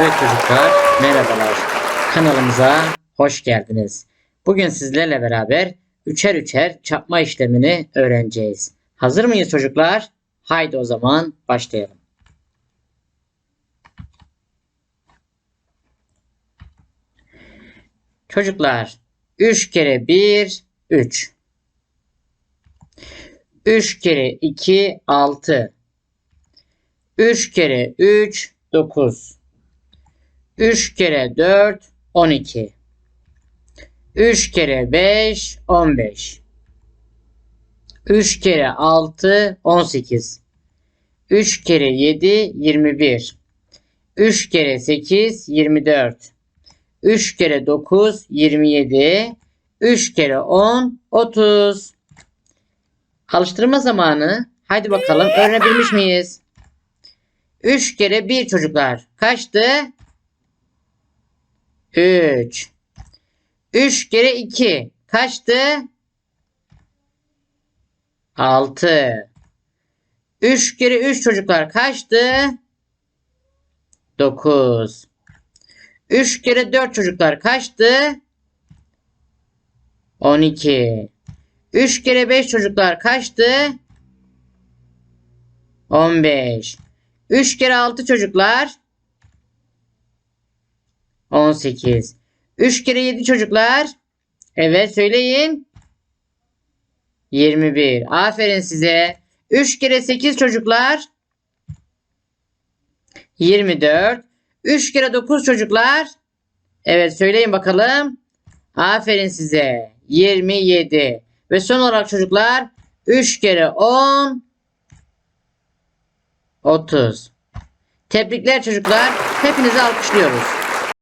Evet çocuklar, merhabalar. Kanalımıza hoş geldiniz. Bugün sizlerle beraber üçer üçer çarpma işlemini öğreneceğiz. Hazır mıyız çocuklar? Haydi o zaman başlayalım. Çocuklar, 3 kere 1, 3. 3 kere 2, 6. 3 kere 3, 9. 3 kere 4 12. 3 kere 5 15. 3 kere 6 18. 3 kere 7 21. 3 kere 8 24. 3 kere 9 27. 3 kere 10 30. Alıştırma zamanı. Haydi bakalım öğrenebilmiş miyiz? 3 kere 1 çocuklar. Kaçtı? 3. 3 kere 2 kaçtı? 6. 3 kere 3 çocuklar kaçtı? 9. 3 kere 4 çocuklar kaçtı? 12. 3 kere 5 çocuklar kaçtı? 15. 3 kere 6 çocuklar 18. 3 kere 7 çocuklar. Evet söyleyin. 21. Aferin size. 3 kere 8 çocuklar. 24. 3 kere 9 çocuklar. Evet söyleyin bakalım. Aferin size. 27. Ve son olarak çocuklar 3 kere 10 30. Tebrikler çocuklar. Hepinizi alkışlıyoruz.